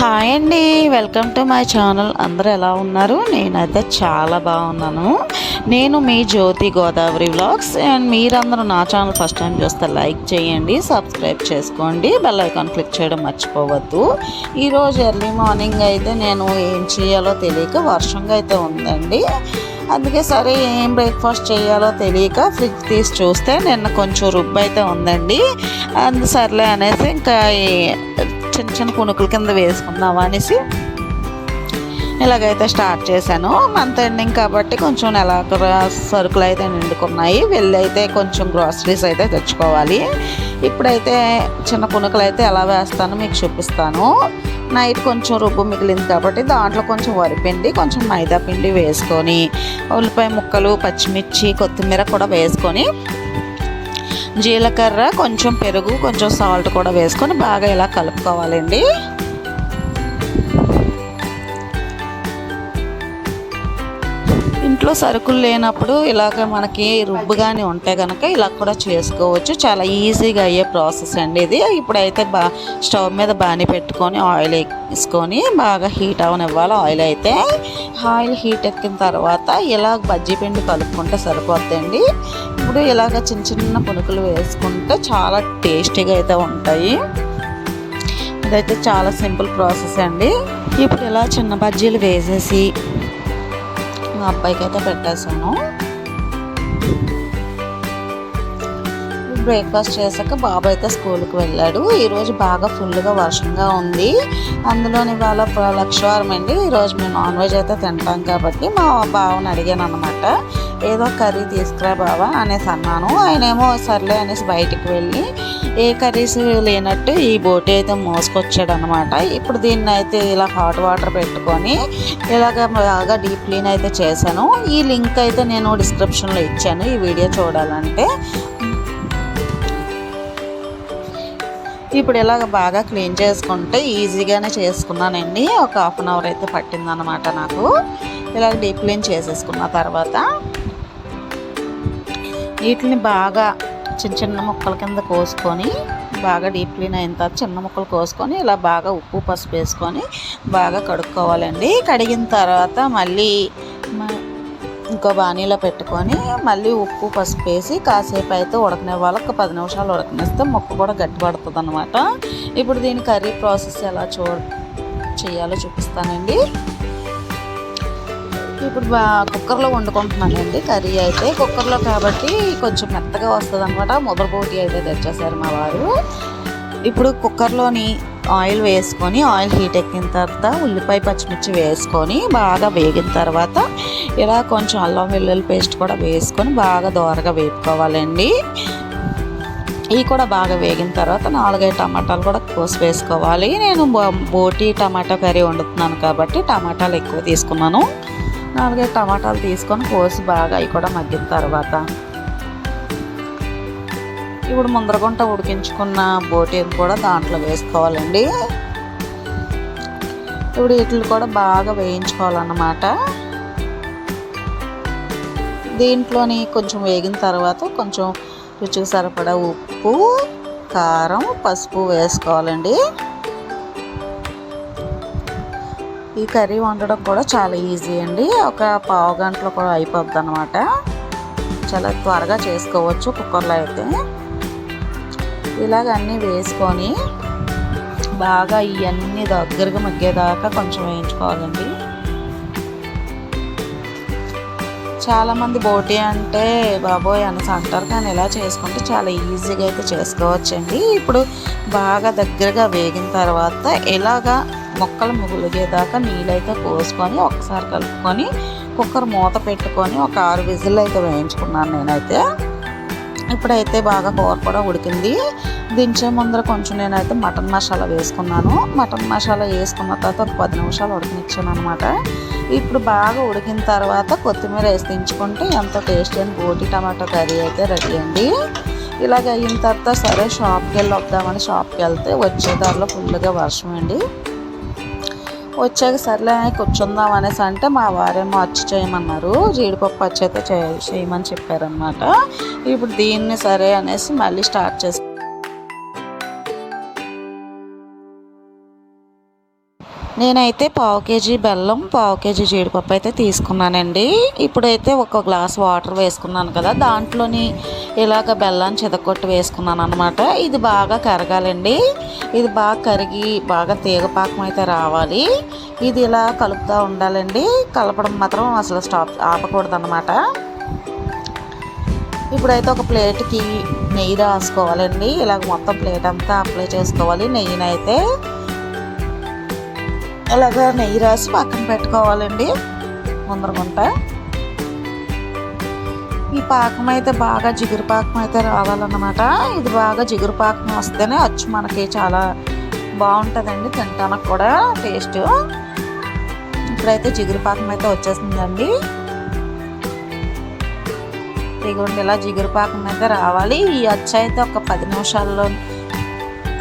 Hi అండి welcome to my channel. అందరూ ఎలా ఉన్నారు? నేనైతే చాలా బాగున్నాను. నేను మీ జ్యోతి గోదావరి వ్లాగ్స్ అండ్ మీరందరూ నా ఛానల్ ఫస్ట్ టైం చూస్తే లైక్ చేయండి సబ్స్క్రైబ్ చేసుకోండి బెల్ ఐకాన్ క్లిక్ చేయడం మర్చిపోవద్దు. ఈరోజు ఎర్లీ మార్నింగ్ అయితే నేను ఏం చేయాలో తెలియక వర్షంగా అయితే ఉందండి. అందుకే సరే ఏం బ్రేక్ఫాస్ట్ చేయాలో తెలియక ఫ్రిడ్జ్ తీసి చూస్తే నిన్న కొంచెం రుబ్బు అయితే ఉందండి. అందు సర్లే అనేసి ఇంకా చిన్న చిన్న పునుకుల కింద వేసుకుందామా అనేసి ఇలాగైతే స్టార్ట్ చేశాను. మంత్ ఎండింగ్ కాబట్టి కొంచెం నెల సరుకులు అయితే నిండుకున్నాయి. వెళ్ళి అయితే కొంచెం గ్రాసరీస్ అయితే తెచ్చుకోవాలి. ఇప్పుడైతే చిన్న పునుకలు అయితే ఎలా వేస్తానో మీకు చూపిస్తాను. నైట్ కొంచెం రుబ్బు మిగిలింది కాబట్టి దాంట్లో కొంచెం వరిపిండి కొంచెం మైదా పిండి వేసుకొని ఉల్లిపాయ ముక్కలు పచ్చిమిర్చి కొత్తిమీర కూడా వేసుకొని జీలకర్ర కొంచెం పెరుగు కొంచెం సాల్ట్ కూడా వేసుకొని బాగా ఇలా కలుపుకోవాలండి. ఇంట్లో సరుకులు లేనప్పుడు ఇలాగ మనకి రుబ్బు కానీ ఉంటే కనుక ఇలా కూడా చేసుకోవచ్చు. చాలా ఈజీగా అయ్యే ప్రాసెస్ అండి ఇది. ఇప్పుడైతే బా స్టవ్ మీద బాని పెట్టుకొని ఆయిల్ వేసుకొని బాగా హీట్ అవనివ్వాలి ఆయిల్ అయితే. ఆయిల్ హీట్ ఎక్కిన తర్వాత ఇలా బజ్జీ పిండి కలుపుకుంటే సరిపోద్దండి. ఇప్పుడు ఇలాగ చిన్న చిన్న పునుకులు వేసుకుంటే చాలా టేస్టీగా అయితే ఉంటాయి. ఇదైతే చాలా సింపుల్ ప్రాసెస్ అండి. ఇప్పుడు ఇలా చిన్న బజ్జీలు వేసేసి మా అబ్బాయికి అయితే పెట్టేశాను బ్రేక్ఫాస్ట్ చేశాక బాబు అయితే స్కూల్కి వెళ్ళాడు. ఈరోజు బాగా ఫుల్గా వర్షంగా ఉంది. అందులోని వాళ్ళ లక్షవారం అండి ఈరోజు మేము నాన్ వెజ్ అయితే తింటాం కాబట్టి మా బావని అడిగాను అనమాట ఏదో కర్రీ తీసుకురా బావా అనేసి అన్నాను. ఆయన ఏమో సర్లే అనేసి బయటికి వెళ్ళి ఏ కర్రీస్ లేనట్టు ఈ బోటి అయితే మోసుకొచ్చాడు అనమాట ఇప్పుడు దీన్ని అయితే ఇలా హాట్ వాటర్ పెట్టుకొని ఇలాగ బాగా డీప్ క్లీన్ అయితే చేశాను. ఈ లింక్ అయితే నేను డిస్క్రిప్షన్లో ఇచ్చాను ఈ వీడియో చూడాలంటే. ఇప్పుడు ఇలాగ బాగా క్లీన్ చేసుకుంటే ఈజీగానే చేసుకున్నానండి. ఒక హాఫ్ అన్ అవర్ అయితే పట్టిందనమాట నాకు. ఇలాగ డీప్ క్లీన్ చేసేసుకున్న తర్వాత వీటిని బాగా చిన్న చిన్న ముక్కల కింద కోసుకొని బాగా డీప్ క్లీన్ అయిన తర్వాత చిన్న ముక్కలు కోసుకొని ఇలా బాగా ఉప్పు పసుపు వేసుకొని బాగా కడుక్కోవాలండి. కడిగిన తర్వాత మళ్ళీ ఇంకో బాణీలో పెట్టుకొని మళ్ళీ ఉప్పు పసుపు వేసి కాసేపు అయితే ఉడకనివ్వాలి. ఒక పది నిమిషాలు ఉడకనిస్తే మొక్క కూడా గట్టి పడుతుంది అనమాట ఇప్పుడు దీని కర్రీ ప్రాసెస్ ఎలా చూ చేయాలో చూపిస్తానండి. ఇప్పుడు బా కుక్కర్లో వండుకుంటున్నానండి కర్రీ అయితే కుక్కర్లో కాబట్టి కొంచెం మెత్తగా వస్తుంది అనమాట మొదలపోటీ అయితే తెచ్చేసారు మా వారు. ఇప్పుడు కుక్కర్లోని ఆయిల్ వేసుకొని ఆయిల్ హీట్ ఎక్కిన తర్వాత ఉల్లిపాయ పచ్చిమిర్చి వేసుకొని బాగా వేగిన తర్వాత ఇలా కొంచెం అల్లం వెల్లుల్లి పేస్ట్ కూడా వేసుకొని బాగా దోరగా వేపుకోవాలండి. ఇవి కూడా బాగా వేగిన తర్వాత నాలుగైదు టమాటాలు కూడా కోసి వేసుకోవాలి. నేను బోటి టమాటా కర్రీ వండుతున్నాను కాబట్టి టమాటాలు ఎక్కువ తీసుకున్నాను. నాలుగైదు టమాటాలు తీసుకొని కోసి బాగా అవి కూడా మగ్గిన తర్వాత ఇప్పుడు ముందరగుంట ఉడికించుకున్న బోటీని కూడా దాంట్లో వేసుకోవాలండి. ఇప్పుడు వీటిని కూడా బాగా వేయించుకోవాలన్నమాట. దీంట్లోని కొంచెం వేగిన తర్వాత కొంచెం రుచికి సరిపడా ఉప్పు కారం పసుపు వేసుకోవాలండి. ఈ కర్రీ వండడం కూడా చాలా ఈజీ అండి. ఒక పావు గంటలో కూడా అయిపోద్ది అనమాట చాలా త్వరగా చేసుకోవచ్చు కుక్కర్లో అయితే. ఇలాగ అన్నీ వేసుకొని బాగా ఇవన్నీ దగ్గరగా మగ్గేదాకా కొంచెం వేయించుకోవాలండి. చాలామంది బోటి అంటే బాబోయ్ అనేసి అంటారు కానీ ఇలా చేసుకుంటే చాలా ఈజీగా అయితే చేసుకోవచ్చండి. ఇప్పుడు బాగా దగ్గరగా వేగిన తర్వాత ఇలాగా మొక్కలు ముగులిగేదాకా నీళ్ళైతే పోసుకొని ఒకసారి కలుపుకొని కుక్కర్ మూత పెట్టుకొని ఒక ఆరు విజిల్ అయితే వేయించుకున్నాను నేనైతే. ఇప్పుడైతే బాగా కూర కూడా ఉడికింది. దించే ముందర కొంచెం నేనైతే మటన్ మసాలా వేసుకున్నాను. మటన్ మసాలా వేసుకున్న తర్వాత ఒక పది నిమిషాలు ఉడకనిచ్చాను అనమాట ఇప్పుడు బాగా ఉడికిన తర్వాత కొత్తిమీర వేసి దించుకుంటే ఎంతో టేస్టీ అని బోటి టమాటో కర్రీ అయితే రెడీ అండి. ఇలాగ అయిన తర్వాత సరే షాప్కి వెళ్ళి వద్దామని షాప్కి వెళ్తే వచ్చే దారిలో ఫుల్గా వర్షం అండి. వచ్చాక సర్లే కూర్చుందాం అనేసి అంటే మా వారేమో అచ్చు చేయమన్నారు. జీడిపప్పు అచ్చి అయితే చేయమని చెప్పారనమాట ఇప్పుడు దీన్ని సరే అనేసి మళ్ళీ స్టార్ట్ చేసి నేనైతే పావు కేజీ బెల్లం పావు కేజీ జీడిపప్పు అయితే తీసుకున్నానండి. ఇప్పుడైతే ఒక గ్లాస్ వాటర్ వేసుకున్నాను కదా దాంట్లోని ఇలాగ బెల్లాన్ని చెదకొట్టి వేసుకున్నాను అనమాట ఇది బాగా కరగాలండి. ఇది బాగా కరిగి బాగా తీగపాకం అయితే రావాలి. ఇది ఇలా కలుపుతూ ఉండాలండి. కలపడం మాత్రం అసలు స్టాప్ ఆపకూడదు అనమాట ఇప్పుడైతే ఒక ప్లేట్కి నెయ్యి రాసుకోవాలండి. ఇలాగ మొత్తం ప్లేట్ అంతా అప్లై చేసుకోవాలి. నెయ్యినైతే ఇలాగ నెయ్యి రాసి పక్కన పెట్టుకోవాలండి. ముందరగుంట ఈ పాకం అయితే బాగా జిగురు పాకం అయితే రావాలన్నమాట. ఇది బాగా జిగురు పాకం వస్తేనే అచ్చు మనకి చాలా బాగుంటుందండి తింటానికి కూడా టేస్ట్. ఇప్పుడైతే జిగురు పాకం అయితే వచ్చేసిందండి. ఇదిగోండి ఇలా జిగురు పాకం అయితే రావాలి. ఈ అచ్చు అయితే ఒక పది నిమిషాల్లో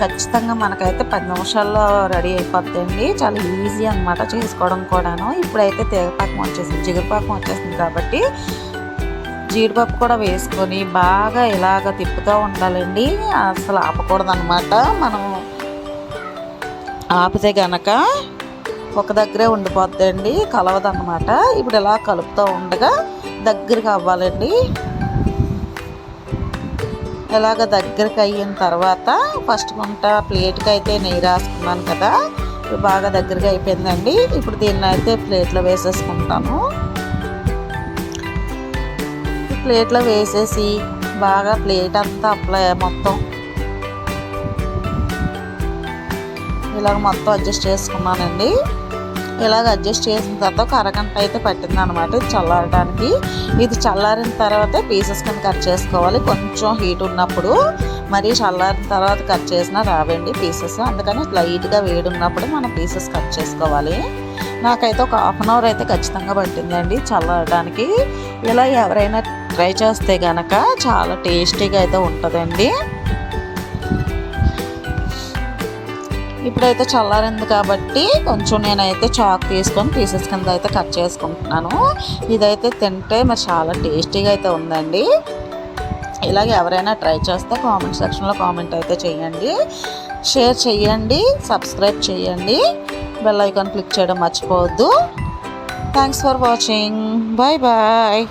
ఖచ్చితంగా మనకైతే పది నిమిషాల్లో రెడీ అయిపోద్దండి. చాలా ఈజీ అనమాట చేసుకోవడం కూడాను. ఇప్పుడైతే తేగపాకం వచ్చేసింది జిగురుపాకం వచ్చేసింది కాబట్టి జీడిపప్పు కూడా వేసుకొని బాగా ఇలాగ తిప్పుతూ ఉండాలండి. అసలు ఆపకూడదు అనమాట మనం ఆపితే గనక ఒక దగ్గరే ఉండిపోద్దండి కలవదన్నమాట. ఇప్పుడు ఇలా కలుపుతూ ఉండగా దగ్గరగా అవ్వాలండి. ఇలాగ దగ్గరకు అయిన తర్వాత ఫస్ట్ గుంట ప్లేట్కి అయితే నెయ్యి రాసుకున్నాను కదా. ఇప్పుడు బాగా దగ్గరగా అయిపోయిందండి. ఇప్పుడు దీన్ని అయితే ప్లేట్లో వేసేసుకుంటాను. ప్లేట్లో వేసేసి బాగా ప్లేట్ అంతా అప్లై మొత్తం. ఇలాగ మొత్తం అడ్జస్ట్ చేసుకున్నానండి. ఇలాగ అడ్జస్ట్ చేసిన తర్వాత ఒక అరగంట అయితే పట్టింది అనమాట ఇది చల్లారడానికి ఇది చల్లారిన తర్వాత పీసెస్ కింద కట్ చేసుకోవాలి. కొంచెం హీట్ ఉన్నప్పుడు మరి చల్లారిన తర్వాత కట్ చేసినా రావండి పీసెస్ అందుకని లైట్గా వేడి ఉన్నప్పుడు మనం పీసెస్ కట్ చేసుకోవాలి. నాకైతే ఒక హాఫ్ అన్ అవర్ అయితే ఖచ్చితంగా పట్టిందండి చల్లడానికి ఇలా ఎవరైనా ట్రై చేస్తే కనుక చాలా టేస్టీగా అయితే ఉంటుందండి. ఇప్పుడైతే చల్లారింది కాబట్టి కొంచెం నేనైతే చాక్ తీసుకొని పీసెస్ కింద అయితే కట్ చేసుకుంటున్నాను. ఇదైతే తింటే మరి చాలా టేస్టీగా అయితే ఉందండి. ఇలాగ ఎవరైనా ట్రై చేస్తే కామెంట్ సెక్షన్లో కామెంట్ అయితే చేయండి. షేర్ చేయండి సబ్స్క్రైబ్ చేయండి. బెల్ ఐకాన్ క్లిక్ చేయడం మర్చిపోవద్దు. Thanks for watching. Bye bye.